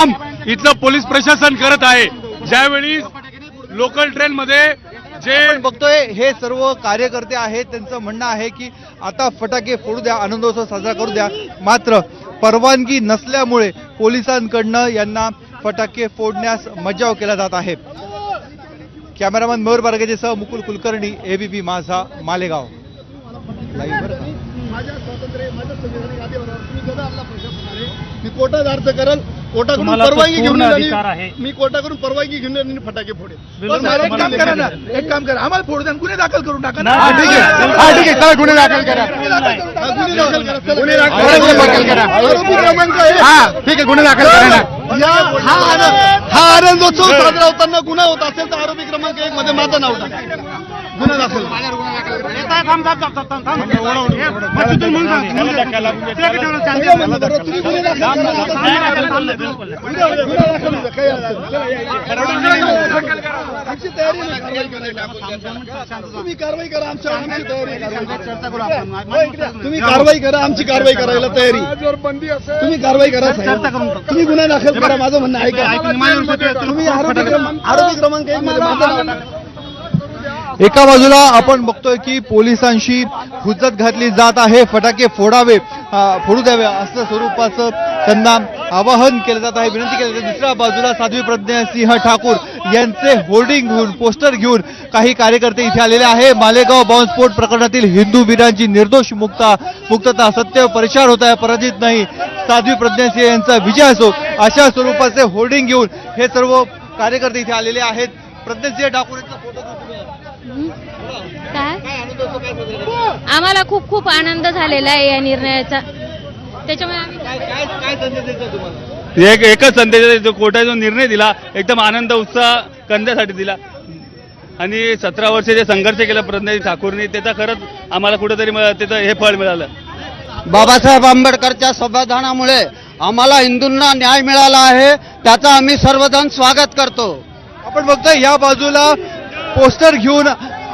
काम इथलं पोलीस प्रशासन करत आहे. ज्यावेळी लोकल ट्रेन मध्ये जे बघतोय हे सर्व कार्यकर्ते आहेत त्यांचं म्हणणं आहे की आता फटाके फोडू द्या आनंदोत्सव साजरा करू द्या. मात्र परवानगी नसल्यामुळे पोलिसांकडनं यांना फटाके फोडण्यास मज्जाव केला जात आहे. कॅमेरामॅन मयूर बारगेसह मुकुल कुलकर्णी एबीपी माझा मालेगाव. लाईव्ह बरं का? माझ्या स्वातंत्र्य माझ्या संविधानिक अधिकारावर तुम्ही जर आपला प्रशासन आहे. मी कोर्टात अर्ज करल कोर्टाकडून तुम्हाला तो परवानगी घेऊन पूर्ण येईल अधिकार आणि आहे. मी कोर्टाकडून परवानगी घेऊन येईल आणि फटाके फोडेल बिलकुल. पण मला एक काम करा ना, एक काम करा आम्हाला फोडू द्या गुन्हे दाखल करून टाका ना. हा, ठीक आहे हा, ठीक आहे चला गुन्हे दाखल करा हा, गुन्हे दाखल करा. चला. गुन्हे दाखल करा. आरोपी क्रमांक एक. हा ठीक आहे गुन्हे दाखल करा ना या हा आनंद हा आनंदोत्सव साजरा होताना गुन्हा होत असेल तर आरोपी क्रमांक एक मध्ये माझं नाव टाका गुन्हा दाखल आमची तयारी तुम्ही कारवाई करा आमच्या आमची तयारी तुम्ही कारवाई करा आमची कारवाई करायला तयारी. तुम्ही कारवाई करा तुम्ही गुन्हा दाखल करा माझं म्हणणं आहे तुम्ही आरोपी क्रमांक आरोपी क्रमांक एक मध्ये एका बाजूला आपण बघतोय की पोलिसांशी हुज्जत घातली जात आहे. फटाके फोडावे फोडू द्यावे असं स्वरूपाचं त्यांना आवाहन केलं जात आहे. विनंती केली जाते. दुसऱ्या बाजूला साध्वी प्रज्ञा सिंह ठाकूर यांचे होर्डिंग घेऊन पोस्टर घेऊन काही कार्यकर्ते इथे आलेले आहे. मालेगाव बॉम्बस्फोट प्रकरणातील हिंदू वीरांची निर्दोष मुक्ता मुक्तता सत्य परिचार होत आहे. पराजित नाही. साध्वी प्रज्ञा सिंह यांचा विजय असो अशा स्वरूपाचे होर्डिंग घेऊन हे सर्व कार्यकर्ते इथे आलेले आहेत. प्रज्ञासिंह ठाकूर यांचा फोटो काय आम्हाला खूप खूप आनंद झालेला आहे या निर्णयाचा. त्याच्यामुळे आम्ही एक एकच संदेश जो कोर्टाने जो निर्णय दिला एकदम आनंद उत्साह कंद्यासाठी दिला. आणि सतरा वर्ष जे संघर्ष केला प्रज्ञा ठाकूरनी त्याचा खरंच आम्हाला कुठेतरी त्याचं हे फळ मिळालं. बाबासाहेब आंबेडकरच्या संविधानामुळे आम्हाला हिंदूंना न्याय मिळाला आहे त्याचा आम्ही सर्वजण स्वागत करतो. आपण बघतोय या बाजूला पोस्टर घेऊन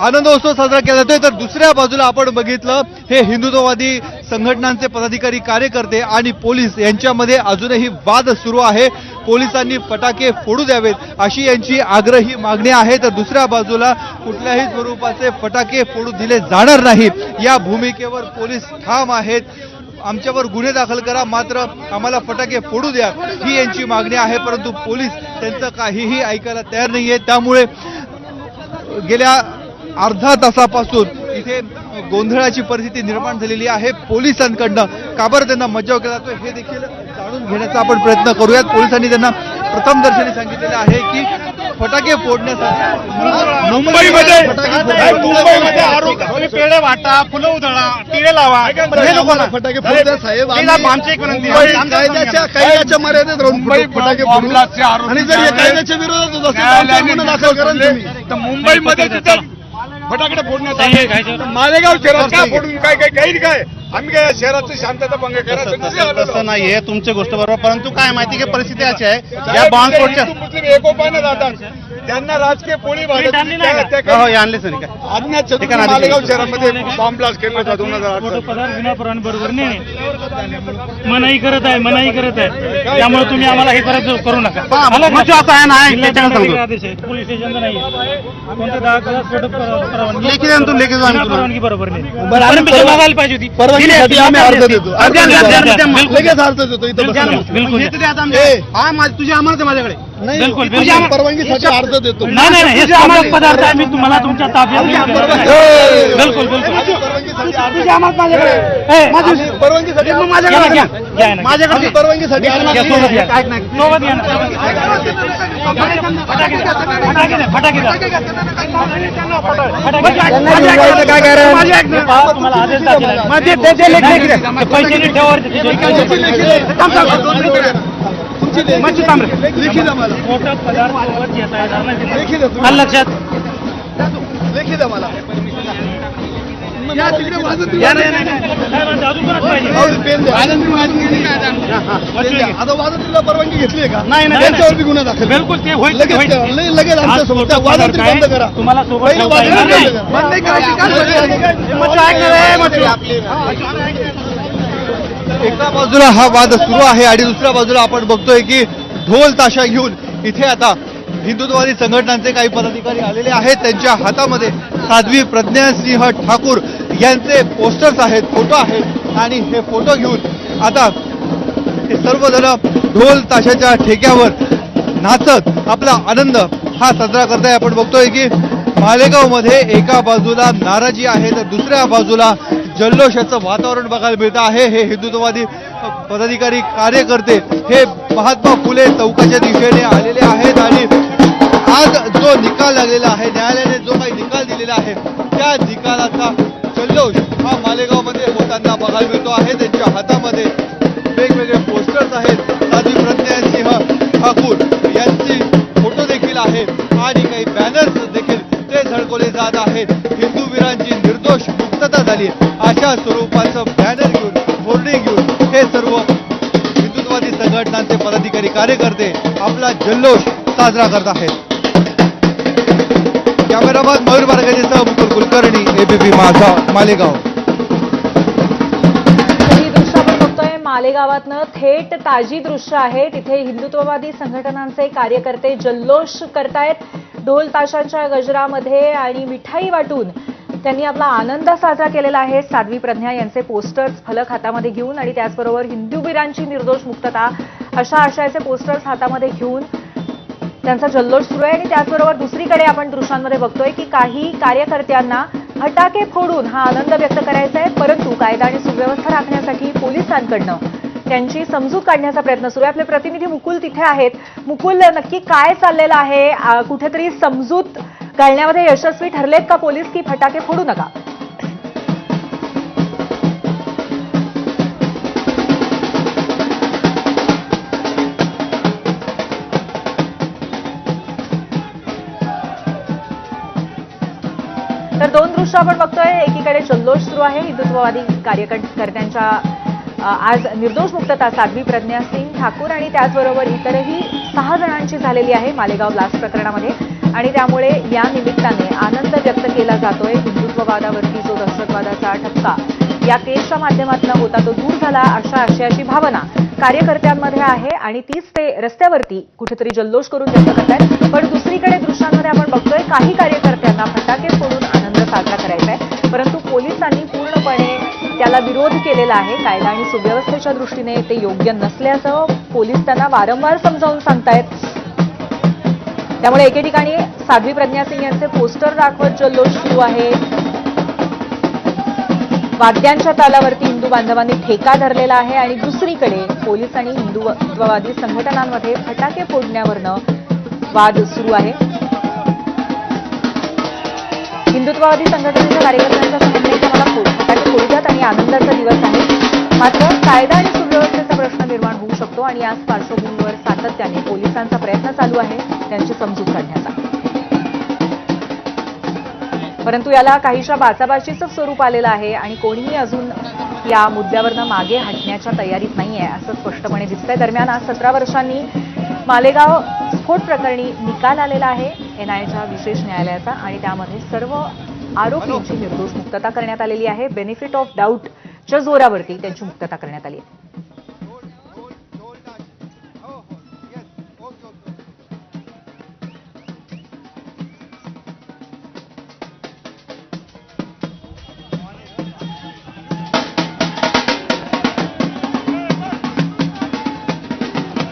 आनंदोत्सव साजरा केला जातोय. तर दुसऱ्या बाजूला आपण बघितलं हे हिंदुत्ववादी संघटनांचे पदाधिकारी कार्यकर्ते आणि पोलीस यांच्यामध्ये अजूनही वाद सुरू आहे. पोलिसांनी फटाके फोडू द्यावेत अशी यांची आग्रही मागणी आहे. तर दुसऱ्या बाजूला कुठल्याही स्वरूपाचे फटाके फोडू दिले जाणार नाही. या भूमिकेवर पोलीस ठाम आहेत. आमच्यावर गुन्हे दाखल करा मात्र आम्हाला फटाके फोडू द्या ही यांची मागणी आहे. परंतु पोलीस त्यांचं काहीही ऐकायला तयार नाही आहे त्यामुळे गेल्या अर्धा तासापासून इथे गोंधळाची परिस्थिती निर्माण झालेली आहे. पोलिसांकडनं का बरं त्यांना मज्जाव केला जातो हे देखील जाणून घेण्याचा आपण प्रयत्न करूयात. पोलिसांनी त्यांना प्रथम दर्शनी सांगितलेलं आहे की फटाके फोडण्यासाठी मुंबईमध्ये मुंबईमध्ये आरोप पेढे वाटा फुलं उधळा टिळे लावा. हे. फटाके फोडू द्या साहेब आमची एक विनंती कायद्याच्या. कायद्याच्या मर्यादेत राहून फटाके फोडू बॉम्बलाचे आरोपी आणि जर ज्यावेळेस कायद्याच्या विरोधात दाखल करा तर मुंबईमध्ये तिथं फटाकडे फोडण्यात आले. मालेगाव शहरात काय फोडून काय काय काही काय? आम्ही काय शहराची शांतता भंग तसं- तसं करायचं नाहीये तुमची गोष्ट बरोबर. परंतु काय माहिती की परिस्थिती अशी आहे. या बॉम्बस्फोटच्या एकोपाने जातात त्यांना राजकीय पोळी भाजप हो हो, मालेगाव. शहरामध्ये बॉम्ब ब्लास्ट केला होता दोन हजार मनाई करत आहे मनाई करत आहे. त्यामुळे तुम्ही आम्हाला हे परत करू नका. पोलीस स्टेशनचा नाही कोणत्या दहा कला फोटो पर- परवानगी. बरोबर नाही. पाहिजे होती. बिलकुल. माझी तुझी आहे माझ्याकडे. बिलकुल, बिलकुल. परवानगीसाठी अर्ज देतो नाही नाही नाही, हे सामाजिक पदार्थ आहे मी तुम्हाला तुमच्या ताब्यात आमच्या देणार नाही. बिलकुल बिलकुल तुझी अमानत माझ्याकडे ए, आम्ही परवानगीसाठी माझ्याकडे घ्या, घ्या. घ्या, घ्या ना. माझ्याकडे परवानगीसाठी अर्ज घ्या. सोबत घ्या. ऐक ना. सोबत घ्या ना. फटाके द्या, फटाके द्या, फटाके द्या. फटाके काय करा? माझी ऐक ना. पहा, तुम्हाला आदेश दाखल आहे. मग ते- पैसे नीट ठेवा वरती. थांब, थांब, मच्छी थांब रे. लेखी द्या मला मोठा पदार्थ घेता येणार नाही. लेखी द्या आलं तुम्ही. लक्षात लेखी द्या मला या तिकडे वाजत या नाही, नाही, नाही. काय म्हणता? अजून कोणाच पाहिजे राहू, पेन द्या. पेन द्या. आता परवानगी घेतली का नाही, नाही, त्यांच्यावर बी गुन्हा दाखल बिलकुल ते होईल लगेच लगेच आमच्या बंद. करा तुम्हाला सोबत. बंद करा. एका बाजूला हा वाद सुरू आहे आणि दुसऱ्या बाजूला आपण बघतोय की ढोल ताशा घेऊन इथे आता हिंदुत्ववादी संघटनांचे काही पदाधिकारी आलेले आहेत. त्यांच्या हातामध्ये साध्वी प्रज्ञासिंह ठाकूर यांचे पोस्टर्स आहेत फोटो आहेत. आणि हे फोटो घेऊन आता हे सर्वजण ढोल ताशाच्या ठेक्यावर नाचत आपला आनंद हा साजरा करताय. आपण बघतोय की मालेगावमध्ये एका बाजूला नाराजी आहे तर दुसऱ्या बाजूला जल्लोषाचं वातावरण बघायला मिळतं आहे. हे हिंदुत्ववादी पदाधिकारी कार्यकर्ते हे महात्मा फुले चौकाच्या दिशेने आलेले आहेत आणि आज जो निकाल लागलेला आहे न्यायालयाने जो काही निकाल दिलेला आहे त्या निकालाचा जल्लोष हा मालेगावमध्ये होताना बघायला मिळतो आहे. त्यांच्या हातामध्ये वेगवेगळे पोस्टर्स आहेत. साध्वी प्रज्ञासिंह ठाकूर यांची फोटो देखील आहे आणि काही बॅनर्स देखील ते झळकवले जात आहेत. हिंदू वीरांची निर्दोष मुक्तता झाली. अशा स्वरूपाचं बॅनर घेऊन होर्डिंग घेऊन हे सर्व हिंदुत्ववादी संघटनांचे पदाधिकारी कार्यकर्ते आपला जल्लोष साजरा करत आहेत. कॅमेराबाद मयूर बारगेसह मुकुल कुलकर्णी एबीपी माझा मालेगाव. मालेगावातनं थेट ताजी दृश्य आहे. तिथे हिंदुत्ववादी संघटनांचे कार्यकर्ते जल्लोष करतायत. ढोल ताशांच्या गजरामध्ये आणि मिठाई वाटून त्यांनी आपला आनंद साजरा केलेला आहे. साध्वी प्रज्ञा यांचे पोस्टर्स फलक हातामध्ये घेऊन आणि त्याचबरोबर हिंदू वीरांची निर्दोष मुक्तता अशा आशयाचे पोस्टर्स हातामध्ये घेऊन त्यांचा जल्लोष सुरू आहे. आणि त्याचबरोबर दुसरीकडे आपण दृश्यांमध्ये बघतोय की काही कार्यकर्त्यांना फटाके फोडून हा आनंद व्यक्त करायचा आहे. परंतु कायदा आणि सुव्यवस्था राखण्यासाठी पोलिसांकडनं त्यांची समजूत काढण्याचा प्रयत्न सुरू आहे. आपले प्रतिनिधी मुकुल तिथे आहेत. मुकुल नक्की काय चाललेलं आहे? कुठेतरी समजूत गाळण्यामध्ये यशस्वी ठरलेत का पोलीस की फटाके फोडू नका? तर दोन दृश्य आपण बघतोय. एकीकडे जल्लोष सुरू आहे. हिंदुत्ववादी कार्यकर्त्यांच्या आज निर्दोष मुक्तता साध्वी प्रज्ञा सिंग ठाकूर आणि त्याचबरोबर इतरही सहा जणांची झालेली आहे मालेगाव ब्लास्ट प्रकरणामध्ये. आणि त्यामुळे या निमित्ताने आनंद व्यक्त केला जातोय हिंदुत्ववादावरती जो दहशतवादाचा ठपका. या केसच्या माध्यमातून होता तो दूर झाला अशा आशयाची भावना कार्यकर्त्यांमध्ये आहे आणि तीच ते रस्त्यावरती कुठेतरी जल्लोष करून व्यक्त करतायत. पण दुसरीकडे दृश्यांमध्ये आपण बघतोय काही कार्यकर्त्यांना फटाके फोडून आनंद साजरा करायचा आहे. परंतु पोलिसांनी पूर्णपणे त्याला विरोध केलेला आहे. कायदा आणि सुव्यवस्थेच्या दृष्टीने ते योग्य नसल्याचं पोलीस त्यांना वारंवार समजावून सांगतायत. त्यामुळे एके ठिकाणी साध्वी प्रज्ञा सिंग यांचे पोस्टर दाखवत जल्लोष सुरू आहे. वाद्यांच्या तालावरती हिंदू बांधवांनी ठेका धरलेला आहे आणि दुसरीकडे पोलीस आणि हिंदुत्ववादी संघटनांमध्ये फटाके फोडण्यावरनं वाद सुरू आहे. हिंदुत्ववादी संघटनेच्या कार्यकर्त्यांच्या समन्वयाचा मला फटाके फोडतात आणि आनंदाचा दिवस आहे. मात्र कायदा आणि सुव्यवस्थेचा प्रश्न निर्माण होऊ शकतो आणि याच पार्श्वभूमीवर सातत्याने पोलिसांचा प्रयत्न चालू आहे. त्यांची समजूत काढण्याचा. परंतु याला काहीशा बाचाबाचीचं स्वरूप आलेलं आहे आणि कोणीही अजून या मुद्द्यावरनं मागे हटण्याच्या तयारीत नाहीये असं स्पष्टपणे दिसतंय. दरम्यान आज सतरा वर्षांनी मालेगाव स्फोट प्रकरणी निकाल आलेला आहे एनआयच्या विशेष न्यायालयाचा आणि त्यामध्ये सर्व आरोपींची निर्दोष मुक्तता करण्यात आलेली आहे. बेनिफिट ऑफ डाऊटच्या जोरावरती त्यांची मुक्तता करण्यात आली आहे.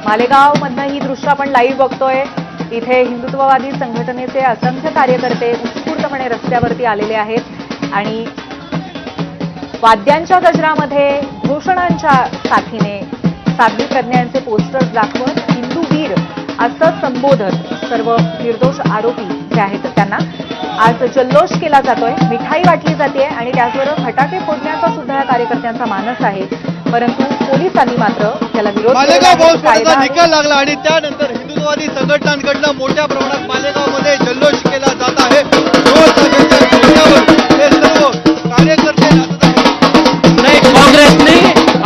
मालेगावमधनं ही दृश्य आपण लाईव्ह बघतोय. इथे हिंदुत्ववादी संघटनेचे असंख्य कार्यकर्ते उत्स्फूर्तपणे रस्त्यावरती आलेले आहेत. आणि वाद्यांच्या गजरामध्ये घोषणांच्या साथीने साध्वी प्रज्ञांचे पोस्टर्स दाखवत हिंदू वीर असं संबोधत सर्व निर्दोष आरोपी जे आहेत त्यांना आज जल्लोष केला जातोय. मिठाई वाटली जाते आणि त्याचबरोबर फटाके फोडण्याचा सुद्धा या कार्यकर्त्यांचा मानस आहे. परंतु पोलिसांनी मात्र त्याला विरोध निकाल लागला आणि त्यानंतर हिंदुत्ववादी संघटनांकडनं मोठ्या प्रमाणात मालेगावमध्ये जल्लोष केला जात आहे. हे कार्यकर्ते नाचत आहेत. नाही काँग्रेसने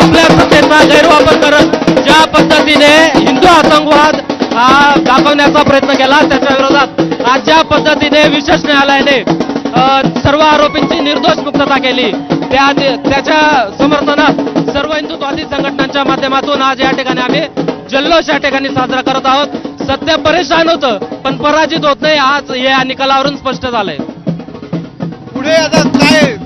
आपल्या सत्तेचा गैरवापर करत ज्या पद्धतीने हिंदू आतंकवाद हा दाखवण्याचा प्रयत्न केला पद्धतीने विशेष न्यायालयाने सर्व आरोपींची निर्दोष मुक्तता केली. त्या त्याच्या समर्थनात सर्व हिंदुत्ववादी संघटनांच्या माध्यमातून आज या ठिकाणी आम्ही जल्लोष या ठिकाणी साजरा करत आहोत. सध्या परेशान होतं पण पराजित होत नाही. आज हे या निकालावरून स्पष्ट झालंय. पुढे आता काय?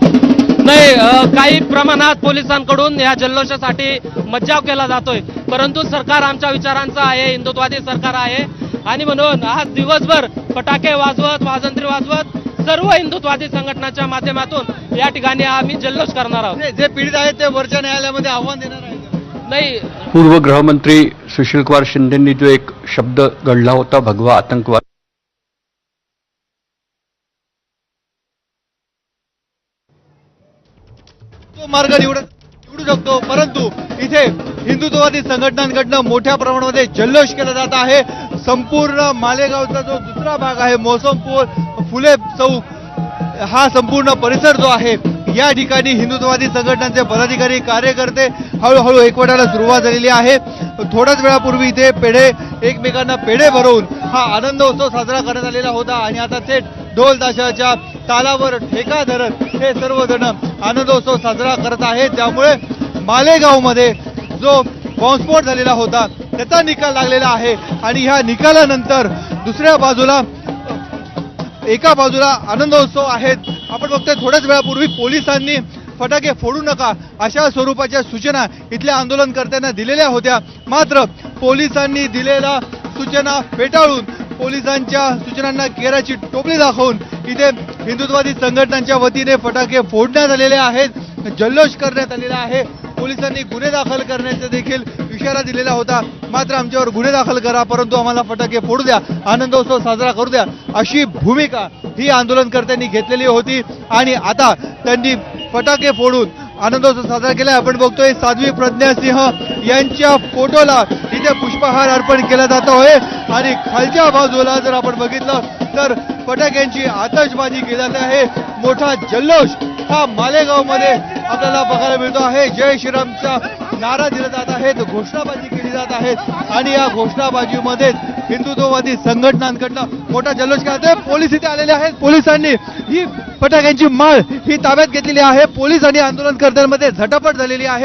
नाही काही प्रमाणात पोलिसांकडून या जल्लोषासाठी मज्जाव केला जातोय. परंतु सरकार आमच्या विचारांचं आहे हिंदुत्वादी सरकार आहे. आणि म्हणून आज दिवसभर फटाके वाजवत वाजंत्री वाजवत सर्व हिंदुत्वादी संघटनाच्या माध्यमातून या ठिकाणी आम्ही जल्लोष करणार आहोत. जे- जे पीडित आहेत ते वरच्या न्यायालयामध्ये आव्हान देणार आहे नाही. पूर्व गृहमंत्री सुशीलकुमार शिंदेंनी जो एक शब्द गढला होता भगवा आतंकवाद. तो मार्ग निवड निवडू शकतो परंतु इथे हिंदुत्ववादी संघटनांकडनं मोठ्या प्रमाणामध्ये जल्लोष केला जात आहे. संपूर्ण मालेगावचा जो दुसरा भाग आहे मोसमपूर फुले चौक हा संपूर्ण परिसर जो आहे या ठिकाणी हिंदुत्ववादी संघटनांचे पदाधिकारी कार्यकर्ते हळूहळू एकवटायला सुरुवात झालेली आहे. थोड्याच वेळापूर्वी इथे पेढे एकमेकांना पेढे भरवून हा आनंदोत्सव साजरा करण्यात आलेला होता आणि आता थेट ढोल ताशाच्या तालावर ठेका धरत हे सर्वजण आनंदोत्सव साजरा करत आहेत. त्यामुळे मालेगावमध्ये जो बॉम्बस्फोट झालेला होता त्याचा निकाल लागलेला आहे. आणि ह्या निकालानंतर दुसऱ्या बाजूला एका बाजूला आनंदोत्सव आहेत. आपण बघतोय थोड्याच वेळापूर्वी पोलिसांनी फटाके फोडू नका अशा स्वरूपाच्या सूचना इथल्या आंदोलनकर्त्यांना दिलेल्या होत्या. मात्र पोलिसांनी दिलेल्या सूचना फेटाळून पोलिसांच्या सूचनांना केराची टोपली दाखवून इथे हिंदुत्ववादी संघटनांच्या वतीने फटाके फोडण्यात आलेले आहेत. जल्लोष करण्यात आलेला आहे. पोलिसांनी गुन्हे दाखल करण्याचे देखील इशारा दिलेला होता मात्र आमच्यावर गुन्हे दाखल करा परंतु आम्हाला फटाके फोडू द्या आनंदोत्सव साजरा करू द्या अशी भूमिका ही आंदोलनकर्त्यांनी घेतलेली होती. आणि आता त्यांनी फटाके फोडून आनंदोत्सव साजरा केला. आपण बघतोय साध्वी प्रज्ञा सिंह यांच्या फोटोला इथे पुष्पहार अर्पण केला जातोय आणि खालच्या बाजूला जर आपण बघितलं तर फटाक्यांची आतषबाजी केली जाते आहे. मोठा जल्लोष हा मालेगावमध्ये आपल्याला बघायला मिळतो आहे. जय श्रीरामचा नारा दिला जात आहेत घोषणाबाजी केली जात आहेत आणि या घोषणाबाजीमध्ये हिंदुत्ववादी संघटनांकडनं मोठा जल्लोष केला पोलीस इथे आलेले आहेत. पोलिसांनी ही फटाक्यांची माळ ही ताब्यात घेतलेली आहे. पोलीस आणि आंदोलनकर्त्यांमध्ये झटापट झालेली आहे.